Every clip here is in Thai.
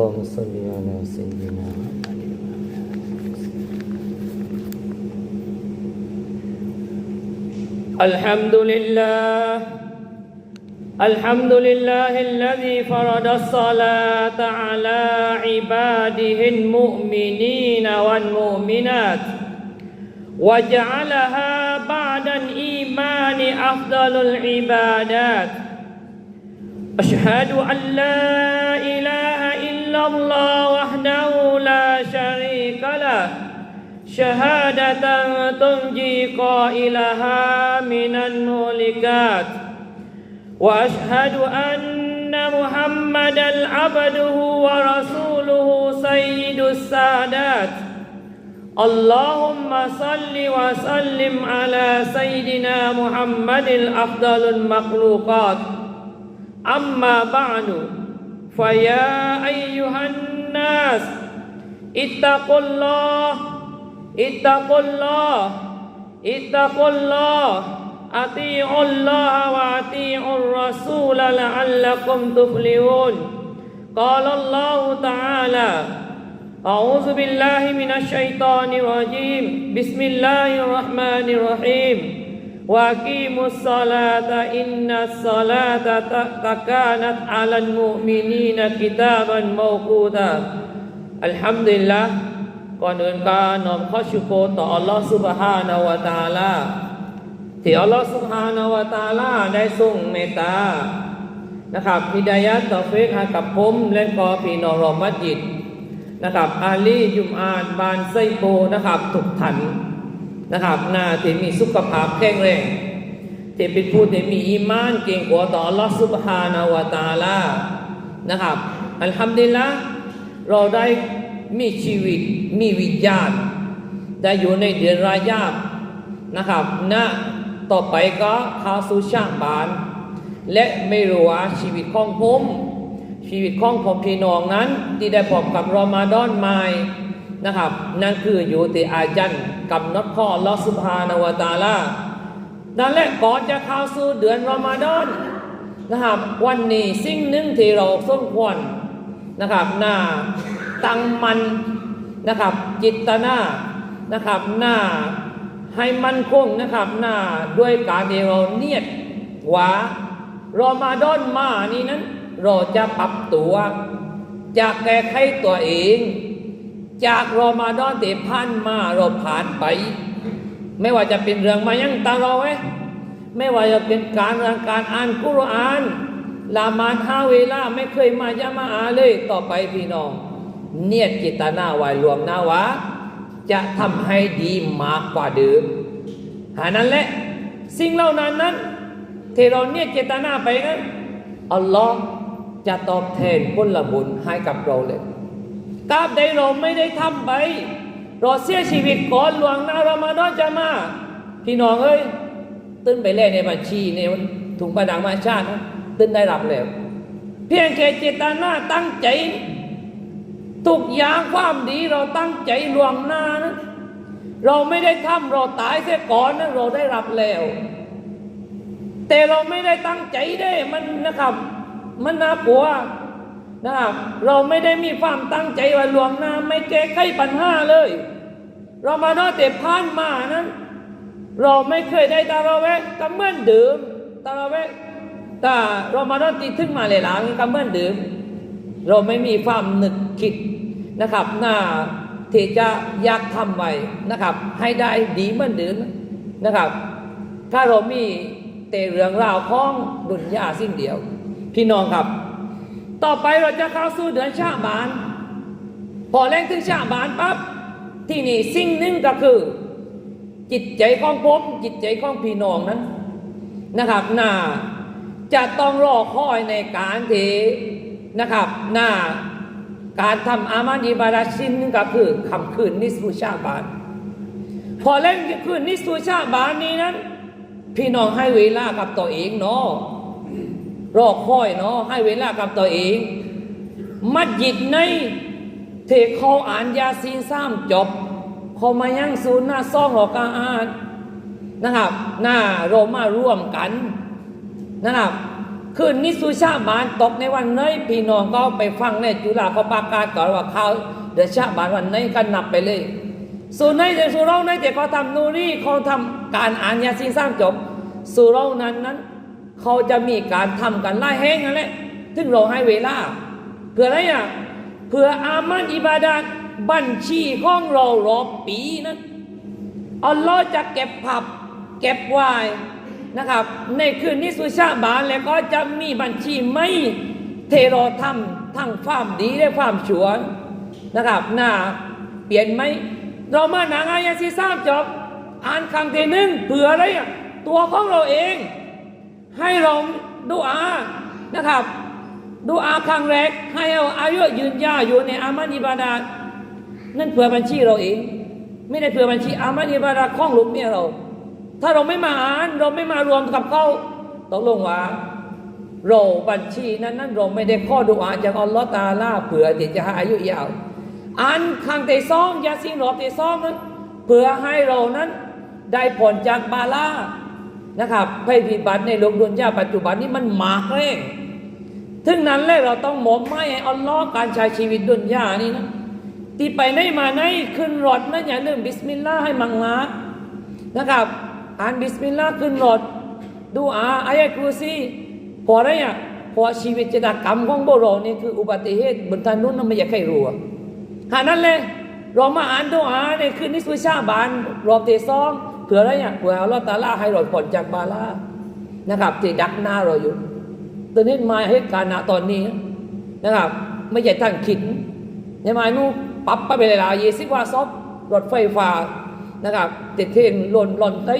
اللهم صل على سيدنا محمد. الحمد لله. الحمد لله الذي فرض الصلاة على عباده المؤمنين والمؤمنات وجعلها بعد الإيمان أفضل العبادات. أشهد أن لا شهادة تنجي قائلها من المهلكات. وأشهد أن محمدا عبده ورسوله سيد السادات. اللهم صل وسلم على سيدنا محمد الأفضل المخلوقات. أما بعد فيا أيها الناس اتقوا الله اتقوا الله اتقوا الله أطيعوا الله وأطيعوا الرسول لعلكم تفلحون. قال الله تعالى أعوذ بالله من الشيطان الرجيم. بسم الله الرحمن الرحيم. وأقيموا الصلاة إن الصلاة كانت على المؤمنين كتابا موقوتا. الحمد لله. ก่อนอื่นการนอมข้อชุโกต่ออัลลอฮฺสุบฮานาวตาลาที่อัลลอฮฺสุบฮานาวตาลาได้ทรงเมตตานะครับฮิดายะต่อเฟกให้กับผมและกอพี่นอรอมัสยิดนะครับ อาลียุมอานบานไซโบนะครับทุกท่านนะครับหน้าที่มีสุขภาพแข็งแรงที่เป็นผู้ที่มีอีมานเก่งกว่าต่ออัลลอฮฺสุบฮานาวตาลานะครับ อัลฮัมดุลิลละเราได้ มีชีวิต มีวิญญาณได้อยู่ในเดือนรายาบนะครับนะต่อไปก็เข้าสู่ช่างบาน และไม่รู้ว่าชีวิตของผมชีวิตของผมพี่น้องนั้น ที่ได้พบกับรอมาดอนใหม่นะครับ นั่นคืออยู่ที่อาจันกำหนดข้อลอสุภานวตาลานั่นแหละก่อนจะเข้าสู่เดือนรอมาดอนนะครับ วันนี้สิ่งหนึ่งที่เราสมควรนะครับหน้า ตั้งมันนะครับ จิตนานะครับหน้าให้มันคงนะครับหน้าด้วยการที่เราเนียดว่ารอมาดอนมานี้นั้น เราจะปรับตัวจะแก้ไขตัวเอง จากรอมาดอนที่ผ่านมาเราผ่านไป ไม่ว่าจะเป็นเรื่องมายังตาเราไว้ไม่ว่าจะเป็นการเรื่องการอ่านกุรอานลามาห้าเวลาไม่เคยมายามาอาเลยต่อไปพี่น้อง เนียดจิตนาไว้รวมนาวะ จะทำให้ดีมากกว่าเดิมหานั้นแหละ สิ่งเหล่านั้นนั้นที่เราเนียดเจตนาไปนั้นอัลลอฮ์จะตอบแทนผลบุญให้กับเราเลยตราบใดเราไม่ได้ทำไปเราเสียชีวิตก่อนหลวงหนารอมาดอนจะมา พี่น้องเอ้ยตื้นไปแล้วในบัญชีในถุงประดังมาชาตินะตื้นได้รับแล้วเพียงแค่เจตนาตั้งใจ ทุกอย่างความดีเราตั้งใจลวงหน้านะเราไม่ได้ทำเราตายเสียก่อนนะเราได้รับแล้ว แต่เราไม่ได้ตั้งใจได้มันนะครับ มันน่ากลัวนะครับเราไม่ได้มีความตั้งใจว่าลวงหน้า ไม่แก้ไขปัญหาเลย เรามาน้อแต่ผ่านมานั้น เราไม่เคยได้ตาเราแวะก็เมื่อนเดิมตาเราแวะแต่เรามาน้อตีถึงมาเลยหลังก็เมื่อนเดิม เราไม่มีความนึกคิดนะครับ หน้าที่จะอยากทำไว้นะครับ ให้ได้ดีเหมือนเดิมนะครับ ถ้าเรามีแต่เรื่องราวของดุนยาสิ้นเดียว พี่น้องครับ ต่อไปเราจะเข้าสู่เดือนชาบาน พอแรงถึงชาบานปั๊บที่นี่สิ่งหนึ่งก็คือ จิตใจของผมจิตใจของพี่น้องนั้นนะครับน่าจะต้องรอคอยในการที่ นะครับหน้าการทำอามันอิบาดาชินหนึงก็คือคำคืนนิสูชาบานพอเล่นคืนนิสูชาบานนี้นั้น พี่น้องให้เวลากับตัวเองเนาะรอคอยเนาะให้เวลากับตัวเอง มัดยิดในเทเขาอ่านยาซีนซ้ำจบเขามายั่งศูนหน้าซ่องหอกาอ่านนะครับ หน้าเรามาร่วมกันนะครับ คืนนี้สุชาบานตกในวันไหนพี่น้องก็ไปฟังในจุฬาเขาประกาศก่อนว่าเขาเดือชาบานวันไหนก็นับไปเลยส่วนในแต่ส่วนเราในแต่เขาทำนูรี่เขาทำการอ่านยาซีนสร้างจบส่วนเรานั้นนั้น เขาจะมีการทำกันไล่แห้งนั่นแหละซึ่งเราให้เวลาเพื่ออะไรอะเพื่ออามันอิบาดาบัญชีของเรารอบปีนั้นอัลลอฮ์จะเก็บผับ เก็บไว้ นะครับ ในคืนนี้สุชาบานแล้วก็จะมีบัญชีไม่เทโรทำทั้งความดีและความชั่วนะครับหน้าเปลี่ยนไหมเรามาหนังอายะซีสามจบอ่านครั้งที่หนึ่งเผื่ออะไรตัวของเราเอง ให้เราดูอานะครับดูอาครั้งแรกให้เอาอายุยืนยาอยู่ในอามันอิบาดานั่นเผื่อบัญชีเราเอง ไม่ได้เผื่อบัญชีอามันอิบาดาข้องลุกเนี่ยเรา ถ้าเราไม่มาอ่านเราไม่มารวมกับเขาตกลงว่าเราบัญชีนั้นนั้นเราไม่ได้ข้อดูอาจากอัลลอฮ์ตาลาเผื่อที่จะให้อายุยาวอ่านครั้งที่สองยาซิงรอบที่สองนั้นเพื่อให้เรานั้นได้ผลจากบาลานะครับภัยพิบัติในโลกดุนยาปัจจุบันนี้มันหมากเร่งถึงนั้นเลยเราต้องหมอบไม้อัลลอฮ์การใช้ชีวิตดุนยานี่นะที่ไปไหนมาไหนขึ้นรถนะอย่าลืมบิสมิลลาห์ให้มังมานะครับ อ่านบิสมิลลาห์ขึ้นรถดูอาอายะกุรซีพออะไรอะพอชีวิตจะดักกรรมของโบโรนี่คืออุบัติเหตุบนถนนนั้นไม่อยากให้รู้หานั้นเลยเรามาอ่านดูอาในคืนนี้สุชาบานรอบเตซองเผื่ออะไรเนี่ยเผื่ออัลอตาลาให้เราผ่อนจากบาลานะครับที่ดักหน้าเราอยู่ตอนนี้มาเหตุการณ์ณตอนนี้นะครับ ไม่ใช่ท่านคิดใช่ไหมนู่ปรับไปเวลายี่สิว่าซอบรถไฟฟ้านะครับติดเทนหล่นหล่นเต้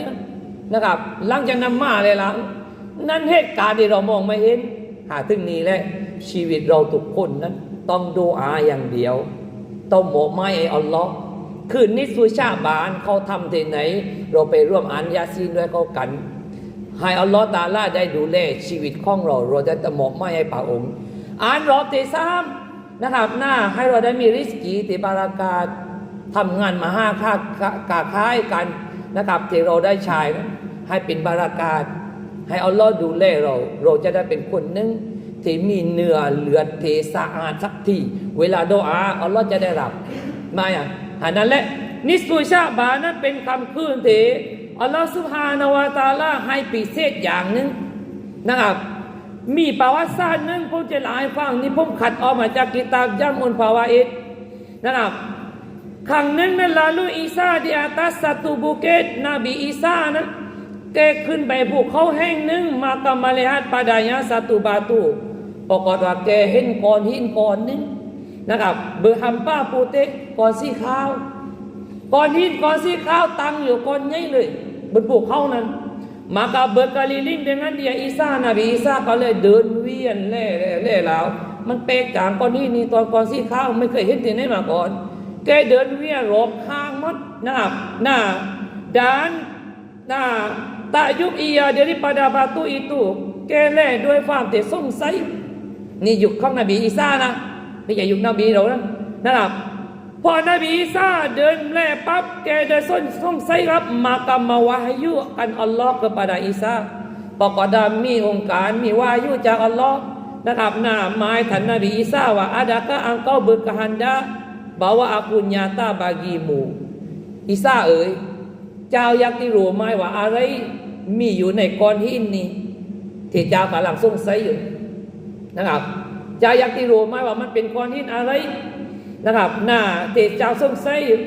นะครับ หลังจากนั้นมาเลยละนั่นเหตุการณ์ที่เรามองไม่เห็น หาถึงนี้แหละชีวิตเราทุกคนนั้น ต้องดูอาอย่างเดียว ต้องโมไม่ไออัลลอฮ์คืนนี้สุชาบานเขาทำที่ไหน เราไปร่วมอ่านยาซีนด้วยเขากัน ให้อัลลอฮ์ตาลาได้ดูแลชีวิตของเรา เราจะตะมกไม่ให้พระองค์อ่านรอบที่สามนะครับหน้าให้เราได้มีริสกีติบารากาทำงานมาห้าค่ากาค้ายกัน นะครับที่เราได้ใช้ให้เป็นบารากาศให้อัลลอฮ์ดูแลเรา เราจะได้เป็นคนหนึ่งที่มีเนื้อเลือดเทสะอาดสักทีเวลาโดอาอัลลอฮ์จะได้รับมาอะอันนั้นแหละนิสุชาบานั้นเป็นคำคืนเทอัลลอฮ์สุฮานาวะตาลาให้พิเศษอย่างหนึ่งนะครับมีประวัติศาสตร์หนึ่งผมจะเล่าให้ฟังนี่ผมขัดออกมาจากกิตาบย่ำอุนภาวะเอ็ดนะครับ ครั้งนึ่งนั้นลาลูอีซา di atas satu bukit Nabi Isa นั้นแกขึ้นไปภูเขาแห่งหนึ่งมากำมาเลหัด padanya satu batu ปรากฏว่าแกเห็นก้อนหินก้อนหนึงนะครับ เบอร์ฮัมป้าปูเตก้อนสีขาวก้อนหินก้อนสีขาวตั้งอยู่ก้อนใหญ่เลยบนภูเขานั้น maka berkeliling dengan dia Isa Nabi Isa ก็เลยเดินเวียนเล่เล่เล่แล้ว มันแปลกจากก้อนหินนี่ตอนก้อนสีขาวไม่เคยเห็นที่ไหนมาก่อน แกเดินเวียนรอบข้างมัดนะครับหน้าด้าน Nah, tajuk ia daripada batu itu keleh ด้วยความที่สงสัยนี่ยุคของนบีอีสานะไม่ใช่ยุคนบีเรานะนะครับพอนบีอีสาเดินแล่ปั๊บแกได้สงส่งสัยครับมากรรมวายุกันอัลลอฮ์ kepada อีสาปกดามีองค์การมีวายุจากอัลลอฮ์นะครับ nah mai ท่านนบีอีสาว่า adakah engkau berkehendak bahwa aku nyata bagimu อีสาเอ๋ยเจ้าอยากที่รู้ไหมว่าอะไรมีอยู่ในก้อนหินนี้ที่เจ้ากำลังสงสัยอยู่นะครับเจ้าอยากที่รู้ไหมว่ามันเป็นก้อนหินอะไรนะครับน่าที่เจ้าสงสัยอยู่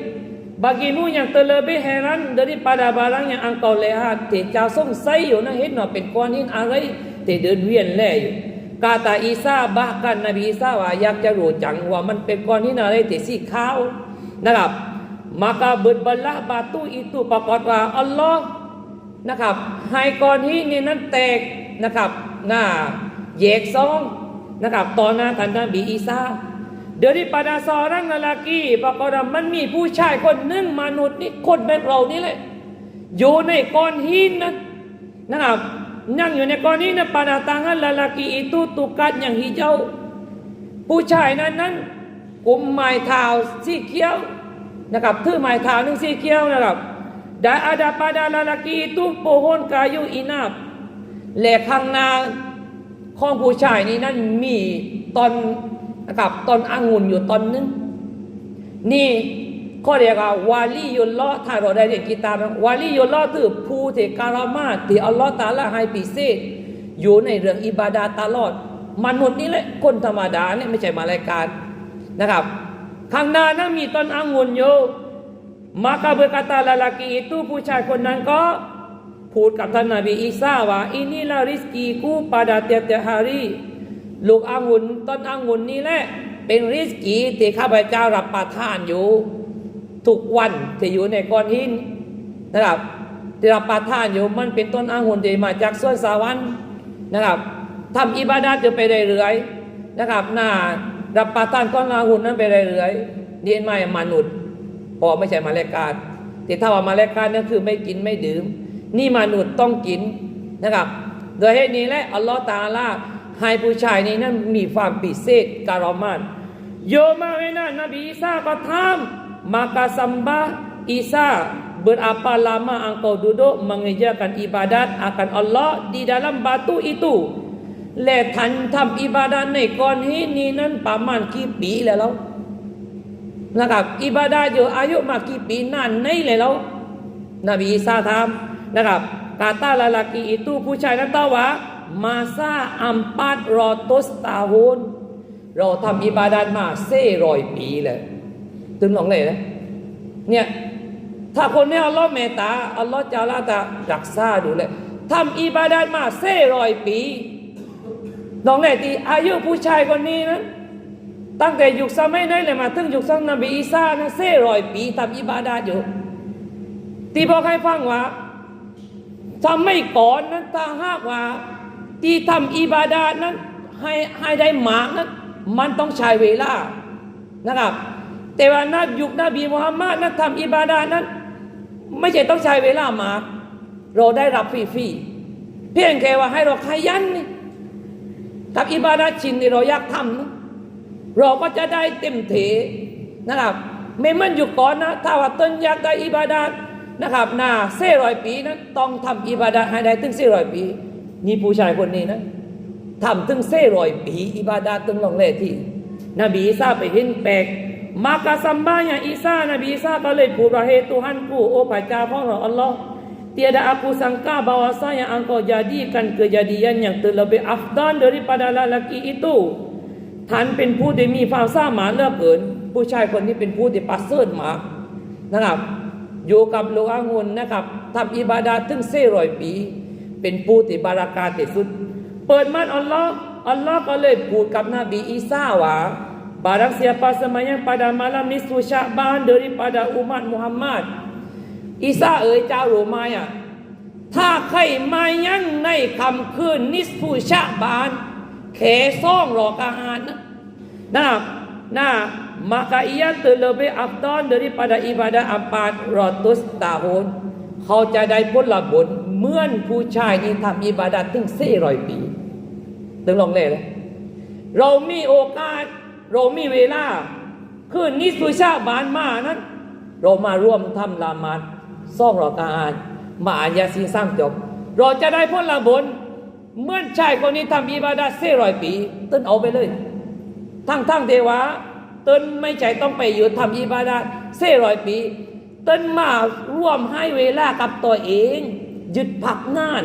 bagimu yang terlebih heran daripada barang yang engkau lihat ที่เจ้าสงสัยอยู่นะเห็นว่าเป็นก้อนหินอะไรที่เดินเวียนแล่อยู่ กาตาอีซาบากันนบีอีซาว่าอยากจะรู้จังว่ามันเป็นก้อนหินอะไรที่สีขาวนะครับ maka berbelah batu itu ปรากฏว่าอัลลอฮ์นะครับให้ก้อนหินนี้นั้นแตกนะครับหน้าแยกซองนะครับตอนหน้าท่านนบีอีสา daripada seorang lelaki ปรากฏว่ามันมีผู้ชายคนหนึ่งมนุษย์นี่คนแบบเรานี่แหละอยู่ในก้อนหินนั้นนะครับ นั่งอยู่ในก้อนหินนะ pada tangan lelaki itu tukat yang hijau ผู้ชายนั้นนั้นกุมไม้เท้าสีเขียวนะครับถือไม้เท้าหนึ่งสีเขียวนะครับ dan ada pada lelaki itu pohon kayu inap และข้างหน้าของผู้ชายนี้นั่นมีตอนนะครับตอนอางุ่นอยู่ตอนนึงนี่ ข้อเรียกว่าวาลียุลลอฮ์ถ้าเราได้เรียนกีตาร์วาลียุลลอคือผู้ที่การามาตที่อัลลอฮ์ตาลาให้พิเศษอยู่ในเรื่องอิบาดาตลอด มนุษย์นี่แหละคนธรรมดาเนี่ยไม่ใช่มาลายการนะครับข้างหน้านั้นมีต้นองุ่นอยู่ maka berkata lelaki itu ผู้ชายคนนั้นก็พูดกับท่านนบีอีสาว่า inilah rizkiku pada tiap-tiap hari ลูกองุ่นต้นองุ่นนี่แหละ เป็นริสกีที่ข้าพเจ้ารับประทานอยู่ ทุกวันที่อยู่ในก้อนหินนะครับที่รับประทานอยู่มันเป็นต้นอางุ่นที่มาจากสวนสวรรค์นะครับทำอิบาดาจะไปเรื่อยๆนะครับหน่ารับประทานก้อนองุ่นนั้นไปเรื่อยๆนี่ไม่มนุษย์พอไม่ใช่มาเลกาที่ถ้าว่ามาเลกานั่นคือไม่กินไม่ดื่ม นี่มนุษย์ต้องกินนะครับ โดยเหตุนี้แหละอัลลอฮ์ตาลาให้ผู้ชายนี้นั้นมีความพิเศษการอมันโยมาเวนะนบีอีสาก็ทำ มากาซัมบา Isa berapa lama engkau duduk mengerjakan ibadat akan Allah di dalam batu itu และท่านทำอิบาดาในก้อนหินนี้นั้นประมาณกี่ปีแล้วนะครับอิบาดาอยู่อายุมากี่ปีนานในเลยแล้วนบีอีสาถามนะครับกาตาลาลากี itu ผู้ชายนั้นตอว่ามาซาอัมปัดรอตุสตาฮูนเราทำอิบาดามาเซรอยปีเลย ตึงลองเลยนะเนี่ยถ้าคนนี้อัลลอฮ์เมตตาอัลลอฮ์จะละจะรักษาดูเลยทำอิบาดามาเซ่รอยปีลองเลยที่อายุผู้ชายคนนี้นั้นตั้งแต่ยุคสมัยนั้นเลยมาถึงยุคสังนบีอีสานะเซ่รอยปีทำอิบาดาอยู่ที่บอกให้ฟังว่าทำไม่ก่อนนั้นถ้าหากว่าที่ทำอิบาดานั้นให้ให้ได้หมากนั้นมันต้องใช้เวลานะครับ แต่ว่านับยุคนบีมุฮัมมัดนั้นทำอิบาดานั้น ไม่ใช่ต้องใช้เวลามาก เราได้รับฟรีๆเพียงแค่ว่าให้เราขยันนี่ทำอิบาดาชินที่เราอยากทำนะเราก็จะได้เต็มเทนะครับไม่เหมันอยู่ก่อนนะถ้าว่าต้นอยากได้อิบาดานะครับนาเซ่ร้อยปีนั้นต้องทำอิบาดาให้ได้ถึงเซ่ร้อยปีนี่ผู้ชายคนนี้นะทำถึงเซ่ร้อยปี อิบาดาตถึงลองเลที่ นบีอีสาไปเห็นแปลก มากาซัมบาอย่างอีสานบีอีสาก็เลยพูดว่าเฮตุฮันกูโอ้พระเจ้าของเราอัลลอฮ์ Tiada aku sangka bahwasanya engkau jadikan kejadian yang terlebih afdan daripada lelaki itu ท่านเป็นผู้ที่มีความสามารถเลือกเกิน ผู้ชายคนนี้เป็นผู้ที่ประเสริฐมากนะครับ อยู่กับโลกองุ่นนะครับทำอิบาดาถึงเซร้อยปี เป็นผู้ที่บารากาที่สุด เปิดมันอัลลอฮ์อัลลอฮ์ก็เลยพูดกับนบีอีสาว่า Barang siapa semayang pada malam nisfu Sya'ban daripada umat Muhammad อีสาเอ๋ยเจ้ารู้ไหมอะถ้าใครมายังในคำคืนนิสฟูชะบานแขซ่องรอกาหารนะนะนะ maka ia terlebih afdal daripada ibadah empat ratus tahun เขาจะได้ผลบุญเหมื่อนผู้ชายที่ทำอิบาดาถึงสี่ร้อยปีตึงลองเลยเลยเรามีโอกาส เรามีเวลาคือนิสุชาบานมานั้น เรามาร่วมทำละหมาดซ่องรอกาอ่าน มาอ่านยาซีสร้างจบ เราจะได้ผลบุญเมื่อชายคนนี้ทำอิบาดาสี่ร้อยปีต้นเอาไปเลย ทั้งทั้งเทวาต้นไม่ใช่ต้องไปอยู่ทำอิบาดาสี่ร้อยปีต้นมาร่วมให้เวลากับตัวเองหยุดพักงาน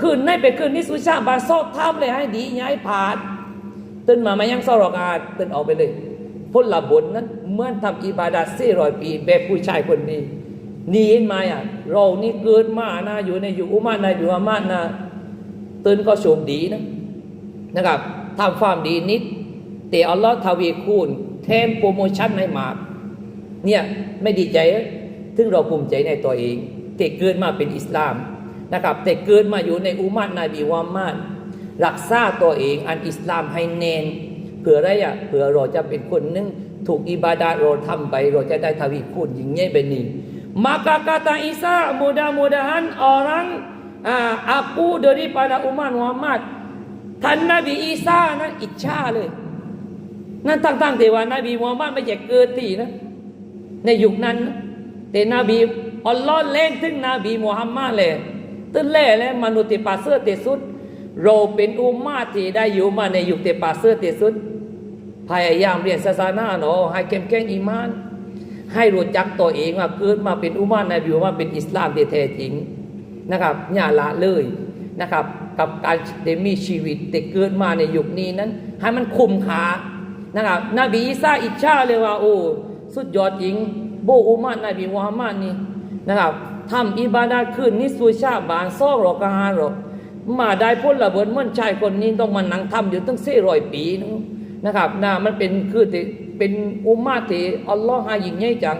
คืนในไปคืนนี้สุชาบาซอกทำเลยให้ดีย้ายผ่าน ต้นมามายังสรอกาต้นเอาไปเลยผลละบุญนั้นเหมื่อนทำอิบาดาสี่ร้อยปีแบบผู้ชายคนนี้ นี่เห็นไหมอะเรานี่เกิดมานะอยู่ในอยู่อุมานะอยู่อามานะต้นก็โชคดีนะนะครับทำความดีนิดแต่อัลลอฮ์ทวีคูณแถมโปรโมชั่นให้มากเนี่ยไม่ดีใจถึงเราภูมิใจในตัวเองแต่เกิดมาเป็นอิสลามนะครับแต่เกิดมาอยู่ในอุมัตนบีวามาน รักษาตัวเองอันอิสลามให้แนนเผื่ออะไรอะเผื่อเราจะเป็นคนนึงถูกอิบาดาเราทำไป เราจะได้ทวีคูณอยิ่งใหญ่เป็นนี้ maka kata Isa mudah-mudahan orang ah, aku daripada umat Muhammad ท่านนบีอีสานะอิจฉาเลย นั่นตั้งๆแต่ว่านบีมูฮัมมัดไม่ใช่เกิดที่นะ ในยุคนั้นนะแต่นบีอัลลอฮ์เล่นถึงนบีมูฮัมมัดเลยตึ้นแล่และมนุษย์ที่ประเสริฐที่สุด เราเป็นอุมมาที่ได้อยู่มาในยุคเตปาเสื้อที่สุดพยายามเรียนศาสนาเนาะให้เข้มแข็งอีมาน ให้รู้จักตัวเองว่าเกิดมาเป็นอุมานในบิวว่าเป็นอิสลามที่แท้จริงนะครับอย่าละเลยนะครับ กับการได้มีชีวิตแต่เกิดมาในยุคนี้นั้น ให้มันคุ้มค่านะครับนบีอีสาอิจฉาเลยว่าโอ้สุดยอดจริง โบอุมานนบีมุฮัมมัดนี่นะครับทำอิบาดาขึ้นนิสุชาบานซอกหรอกกาหรอก มาได้พ้นระเบิดเมื่อนชายคนนี้ต้องมานั่งทำอยู่ตั้งสี่ร้อยปีนะครับนะมันเป็นคือเป็นอุมมาที่อัลลอฮ์ให้ยิ่งใหญ่จัง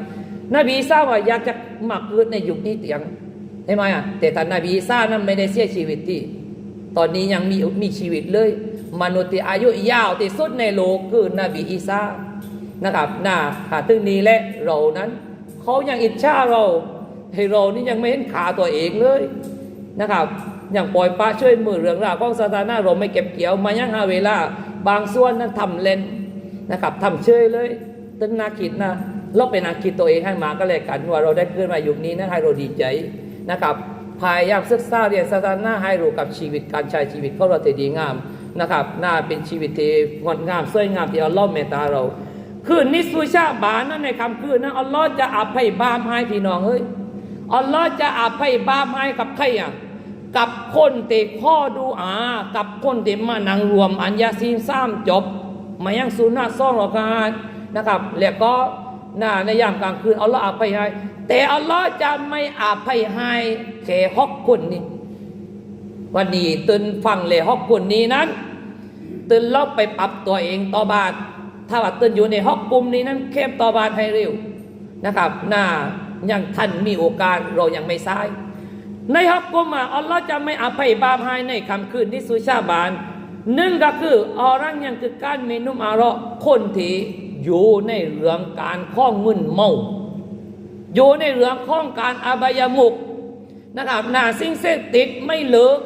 นบีอีสาว่าอยากจะมาเกิดในยุคนี้เตียงใช่ไหมอะแต่ท่านนบีอีสานั้นไม่ได้เสียชีวิตที่ ตอนนี้ยังมีมีชีวิตเลย มนุษย์ที่อายุยาวที่สุดในโลกคือนบีอีสานะครับนะหาตึงนี้และเรานั้นเขายังอิจฉาเราให้เรานี่ยังไม่เห็นขาตัวเองเลยนะครับ อย่างปล่อยปลาช่วยมือเรื่องราวของสถานะเราไม่เก็บเกี่ยวมายังหาเวลา บางส่วนนั้นทำเล่นนะครับทำเชยเลยตึงนาคิดนะเราเป็นนาคิดตัวเองให้มาก็เลยกันว่าเราได้เกิดมาอยุคนี้นะให้เราดีใจนะครับพยายามศึกษาเรียนสถานะให้รู้กับชีวิตการใช้ชีวิตของเราที่ดีงามนะครับน่าเป็นชีวิตที่งดงามสวยงามที่อัลลอฮ์เมตตาเราคืนนิสุชาบานนั้นในคำคืนนั้นอัลลอฮ์จะอภัยบาปให้พี่น้องเฮ้ยอัลลอฮ์จะอภัยบาปให้กับใครอะ กับคนเตะข้อดูอากับคนเตมานังรวม อัญญาซีนซ้ำจบ มายังสุนาซ่องหรอกการนะครับ แล้วก็น่าในยามกลางคืนอัลลอฮ์อภัยให้ แต่อัลลอฮ์จะไม่อภัยให้แค่ฮอกคนนี้ วันนี้ตื่นฟังเลยฮอกคนนี้นั้นตื่นเราไปปรับตัวเองต่อบาท ถ้าว่าตื่นอยู่ในฮอกกลุ่มนี้นั้นเข้มต่อบาทให้เร็วนะครับน่ายังท่านมีโอกาสเรายังไม่ซ้าย ในฮอกกลุ่มอัลลอฮ์จะไม่อภัยบาปให้ในคำคืนที่สุชาบานหนึ่งก็คืออรังยังคือการเมนุมอาระคนที่อยู่ในเรื่องการข้องมึนเมาอยู่ในเรื่องข้องการอบายมุกนะครับหนาสิ่งเสพติดไม่เลิก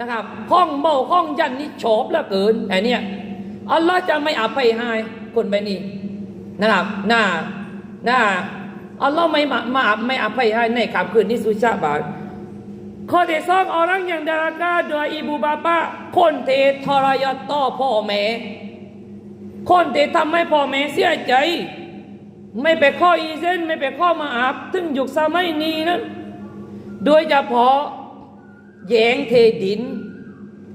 นะครับข้องเมาข้องยันนี่ชอบเหลือเกินแต่เนี่ยอัลลอฮ์จะไม่อภัยให้คนแบบนี้นะครับหน้าหน้าอัลลอฮ์ไม่มามาไม่อภัยให้ในคำคืนนี้สุชาบาน ข้อที่สองอรังอย่างดารากาโดยอิบูบาปะคนเททรยศต่อพ่อแม่คนที่ทำให้พ่อแม่เสียใจ ไม่ไปข้ออีเซนไม่ไปข้อมาอาบถึงยุคสมัยนี้นั้นโดยเฉพาะแยงเทดิน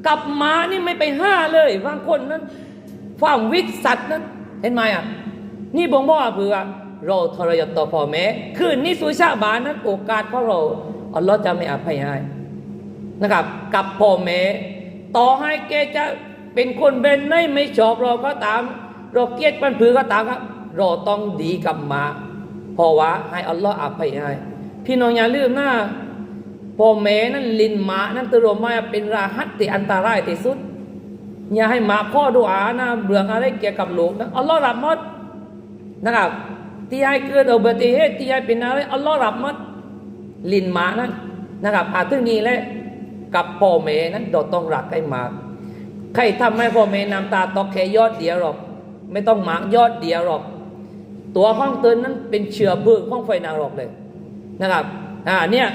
กับมานี่ไม่ไปห้าเลยบางคนนั้นฟังวิสัตนั้นเห็นไหมอะนี่บ่งบอกว่าเผื่อเราทรยศต่อพ่อแม่คือนี่สุชาบานนั้นโอกาสของเรา อัลลอฮ์จะไม่อภัยให้นะครับ กับพ่อแม่ต่อให้แกจะเป็นคนเบนไม่ไม่ชอบเราก็ตาม เราเกลียดมันผือก็ตามครับ เราต้องดีกับหมาเพราะว่าให้อัลลอฮ์อภัยให้พี่น้องอย่าลืมนะพ่อแม่นั้นลินหมานั้นตัวมาเป็นราหัสที่อันตรายที่สุดอย่าให้หมาข้อดูอานะเรื่องอะไรเกี่ยวกับลูกนะอัลลอฮ์รับมดนะครับที่ให้เกิดอุบัติเหตุที่ให้เป็นอะไรอัลลอฮ์รับมด ลินหมานั้นนะครับอาถึงนี้แหละกับพ่อแม่นั้นเราต้องรักให้มากใครทำให้พ่อแม่น้ำตาตกแค่ยอดเดียวหรอก ไม่ต้องหมากยอดเดียวหรอก ตัวห้องเตือนนั้นเป็นเชื้อเพลิงของไฟนรกเลยนะครับอ่าเนี่ย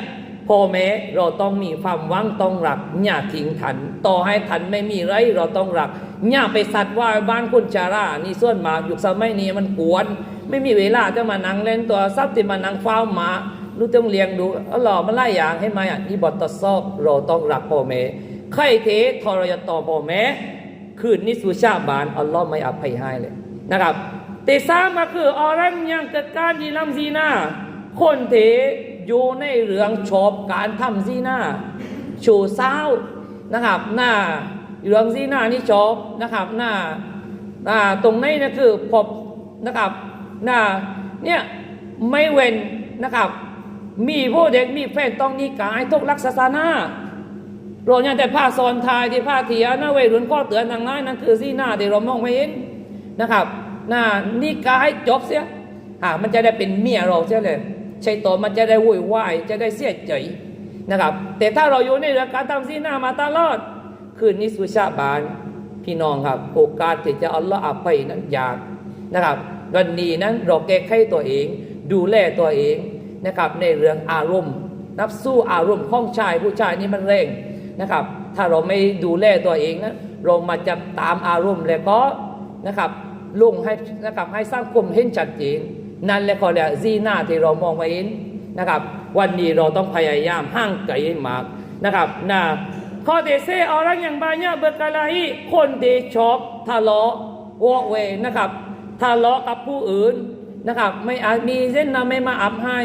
พ่อแม่เราต้องมีความหวังต้องรักอย่าทิ้งทัน ต่อให้ทันไม่มีไรเราต้องรักอย่าไปสัตว์ว่าบ้านคนชารานี่ส่วนหมากยุคสมัยนี้มันกวน ไม่มีเวลาจะมานั่งเล่นตัวทรัพย์ที่มานั่งเฝ้าหมา รู้ต้องเลี้ยงดูอ๋อหล่อมันไล่อย่างให้ไหมอะนี่บททดสอบเราต้องรักพ่อแม่ใครเททรยต่อพ่อแม่คืนนี้สุชาบานอัลลอฮ์ไม่อภัยให้เลยนะครับแต่สามก็คือออรันยังเกิดการยีลำซีนาคนเทอยู่ในเรื่องชอบการทำซีนาโชว์เศร้านะครับ หน้าเรื่องซีนานี่ชอบนะครับหน้าอ่าตรงนี้นะคือพบนะครับหน้าเนี่ยไม่เว้นนะครับ มีผู้เด็กมีแฟนต้องนิกายทุกลักษณะเราเนี่ยแต่ผ้าซอนทายที่ผ้าเถียนะเวรุนข้อเตือนทางนั้นนั่นคือซีหน้าที่เรามองไม่เห็นนะครับหน้านิกายจบเสียอ่ามันจะได้เป็นเมียเราเสียเลยใช่ตัวมันจะได้วุ่นวายจะได้เสียใจนะครับ แต่ถ้าเราอยู่ในเรื่องการทำซีหน้ามาตลอด คืนนี้สุชาบานพี่น้องครับ โอกาสที่จะอัลลอฮ์อภัยนั้นยากนะครับวันนี้นั้นเราแก้ไขตัวเอง ดูแลตัวเอง นะครับในเรื่องอารมณ์นับสู้อารมณ์ของชายผู้ชายนี่มันเร่งนะครับ ถ้าเราไม่ดูแลตัวเองนะเรามาจะตามอารมณ์แล้วก็นะครับลุงให้นะครับให้สร้างกลุ่มเห็นชัดเจนนั่นแหละก็เรียกซีหน้าที่เรามองไม่เห็นนะครับ วันนี้เราต้องพยายามห่างไกลให้มากนะครับนะข้อเดเซอรังอย่างบางอย่าเบิกกะลาฮีคนเดชอบทะเลาะวอกเวนะครับทะเลาะกับผู้อื่นนะครับ ไม่อาจมีเส้นนาไม่มาอับให้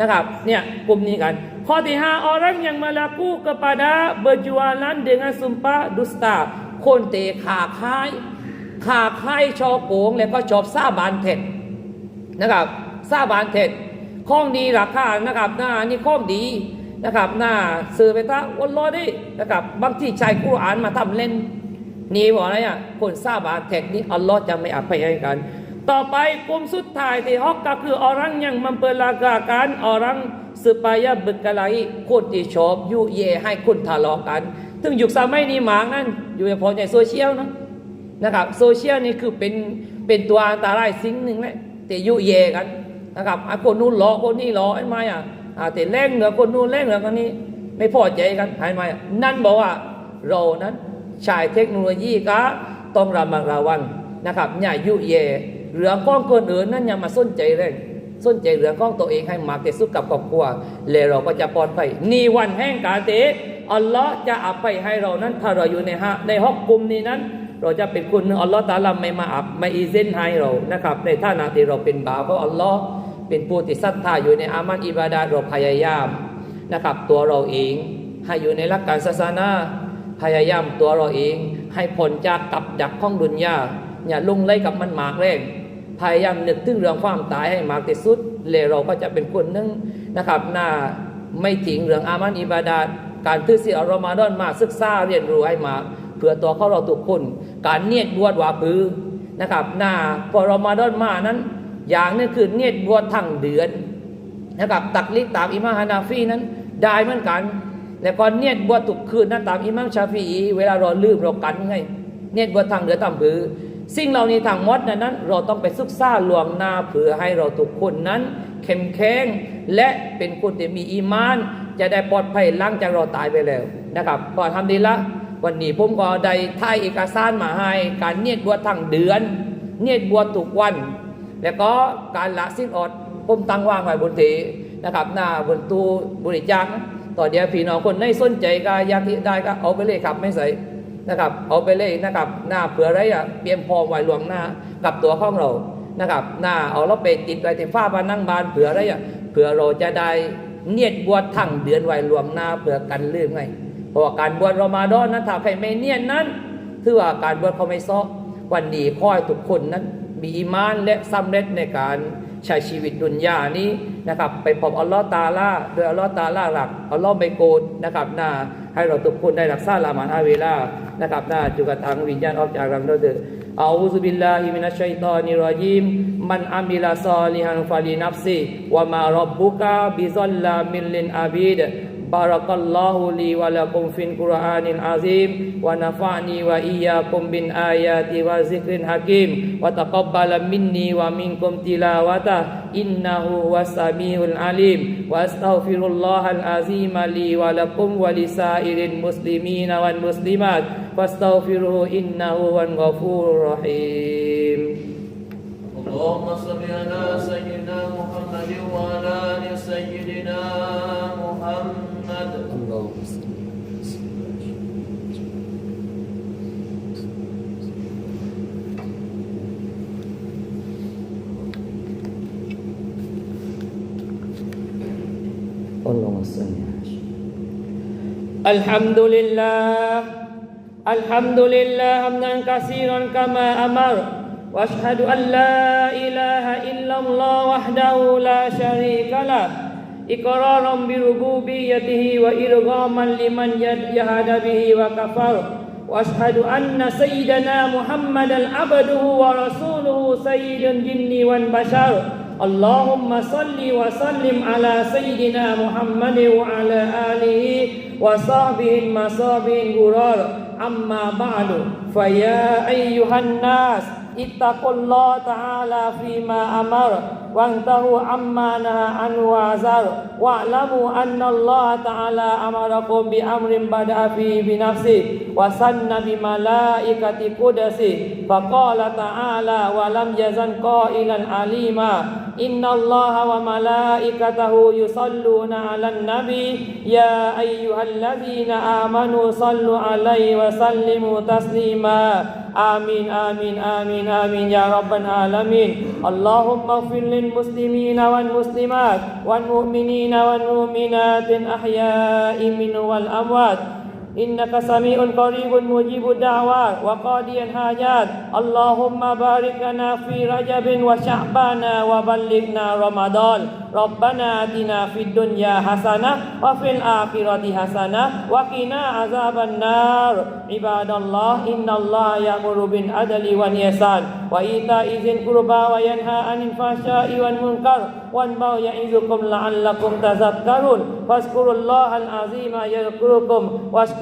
นะครับเนี่ยกลุ่มนี้กัน ข้อที่ห้า orang yang melaku kepada berjualan dengan sumpah dusta คนเตะขาค่ายขาค่ายชอโกง แล้วก็ชอบซาบานเท็จนะครับซาบานเท็จข้องดีราคานะครับหน้านี่ข้องดีนะครับหน้าซื้อไปตะวันรอดินะครับบางที่ใช้กุรอานมาทำเล่น นี่บอกอะไรอะคนซาบานเท็จนี่อัลลอฮ์จะไม่อภัยให้กัน ต่อไป กลุ่มสุดท้ายที่ฮอกก็คืออรัง yang memperlagakan orang supaya berkelahi คนที่ชอบยุเยให้คนทะเลาะกัน ถึงยุคสมัยนี้หมางั้น อยู่เฉพาะในโซเชียลนะนะครับโซเชียลนี่คือเป็นเป็นตัวอันตรายสิ่งหนึ่งแหละแต่ยุเยกันนะครับอะคนนู้นหลอกคนนี้หลอกไอ้ไม้อะอะแต่แรงเหนือคนนู้นแรงเหนือคนนี้ไม่พอใจกันไอ้ไม่นั่นบอกว่าเรานั้นใช้เทคโนโลยีก็ต้องระมัดระวังนะครับอย่ายุเย เรื่องของคนอื่นนั้นอย่ามาสนใจเลยสนใจเรื่องของตัวเองให้มากที่สุดกับครอบครัวแล้วเราก็จะปลอดภัยนี่วันแห่งการเตะอัลลอฮ์จะอภัยให้เรานั้นถ้าเราอยู่ในฮะในห้องกลุ่มนี้นั้น เราจะเป็นคนอัลลอฮ์ตาลาไม่มาอับไม่อีเซนให้เรานะครับ ในท่านาที่เราเป็นบ่าวของอัลลอฮ์เป็นผู้ที่ศรัทธาอยู่ในอามันอิบาดาเราพยายามนะครับ ตัวเราเองให้อยู่ในหลักการศาสนาพยายามตัวเราเอง ให้พ้นจากกับดักข้องดุนยาอย่าลงไล่กับมันหมากแรง พยายามนึกถึงเรื่องความตายให้มากที่สุดเลยเราก็จะเป็นคนหนึงนะครับหน้าไม่ทิ้งเรื่องอามันอิบาดาการถือศีอัลรอมาดอนมาศึกษาเรียนรู้ให้มาเพื่อตัวเขาเราทุกคน การเนียดบวชวาปือนะครับหน้าพอรอมาดอนมานั้น อย่างนึงคือเนียดบวชทั้งเดือนนะครับตักลิกตามอิมาฮานาฟีนั้นได้เหมือนกันแล้วก็เนียดบวชทุกคืนนั้นตามอิมามชาฟีเวลาเราลืมเรากันไงเนียดบวชทางเดือตามผือ สิ่งเหล่านี้ทางมดนั้นนนเราต้องไปศึกษาลวงหน้าเผื่อให้เราทุกคนนั้น เข้มแข็งและเป็นคนที่มีอีมาน จะได้ปลอดภัยหลังจากเราตายไปแล้วนะครับก็ทำดีละวันนี้ผมก็ได้ถ่ายเอกสารมาให้ การเนียดบวชทางเดือน เนียดบวชทุกวัน แล้วก็การละสิ้นอดผมตั้งว่างไว้บนเทนะครับ หน้าบนตู้บริจาคต่อเดียวพี่น้องคนไหนสนใจก็อยากที่ได้ก็เอาไปเลยครับไม่ใส่ นะครับ เอาไปเลยนะครับหน้าเผื่อไรอะเตรียมพร้อมไว้ล่วงหน้ากับตัวของเรานะครับ หน้าเอาเราไปติดไว้ที่ฝ้าบานนั่งบานเผื่อไรอะเผื่อเราจะได้เนียดบวชทั้งเดือนไว้ล่วงหน้าเผื่อกันลืมไงเพราะว่าการบวชรอมาดอนนั้นถ้าใครไม่เนียดนั้นถือว่าการบวชเขาไม่ซอกวันนี้ขอให้ทุกคนนั้น มีอีมานและสำเร็จในการใช้ชีวิตดุนยานี้นะครับ ไปพบอัลลอฮ์ตาลาโดยอัลลอฮ์ตาลาหลักอัลลอฮ์ไม่โกรธนะครับน่าให้เราทุกคนได้รักษาละมาดอาเวลา นะครับนะจุกระทังวิญญาณออกจากรังเราเถิดอาอุสบิลลาฮิมินัชชัยตอนิรรยิมมันอามิลาซอลิฮันฟาลีนับซีวะมารับบุกะบิซอลลามินลินอาบิด بارك الله لي ولكم في القرآن العظيم ونفعني وإياكم بالآيات والذكر الحكيم وتقبل مني ومنكم تلاوته إنه هو السميع العليم وأستغفر الله العظيم لي ولكم ولسائر المسلمين والمسلمات فاستغفروه إنه هو الغفور الرحيم اللهم صل على سيدنا محمد وعلى ال سيدنا محمد اللهم اللهم صل الحمد لله الحمد لله حمدا كثيرا كما أمر واشهد ان لا اله الا الله وحده لا شريك له اقرارا بربوبيته وارغاما لمن جهد به وكفر. وأشهد أن سيدنا محمدا عبده ورسوله سيد الجن والبشر. اللهم صل وسلم على سيدنا محمد وعلى آله وصحبه المصابين الغرار. أما بعد فيا أيها الناس اتقوا الله تعالى فيما wantahu amma naha an wazar wa'lamu anna Allah ta'ala amarakum bi amrin bada'a fi bi nafsi. Wa sanna bi malaikati qudasi faqala ta'ala wa lam yazan qailan alima. Inna Allah wa malaikatahu yusalluna 'alan nabi. Ya ayyuhalladzina amanu sallu 'alaihi wa sallimu taslima. Amin amin amin amin ya rabbal alamin. Allahumma fi للمسلمين والمسلمات والمؤمنين والمؤمنات الأحياء منه والأموات إنك سميع قريب مجيب الدعوات وقاضي الحاجات اللهم بارك لنا في رجب وشعبان وبلغنا رمضان. ربنا آتنا في الدنيا حسنة وفي الآخرة حسنة وقنا عذاب النار. عباد الله إن الله يأمر بالعدل والإحسان. وإيتاء ذي القربى وينهى عن الفحشاء والمنكر والبغي يعظكم لعلكم تذكرون. فاذكروا الله العظيم يذكركم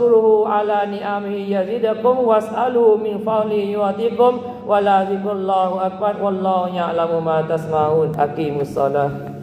واشكروه على نعمه يزدكم واسألوا من فضله يعطيكم. ولا ذكر الله أكبر. والله يعلم ما تسمعون. أقيموا الصلاة.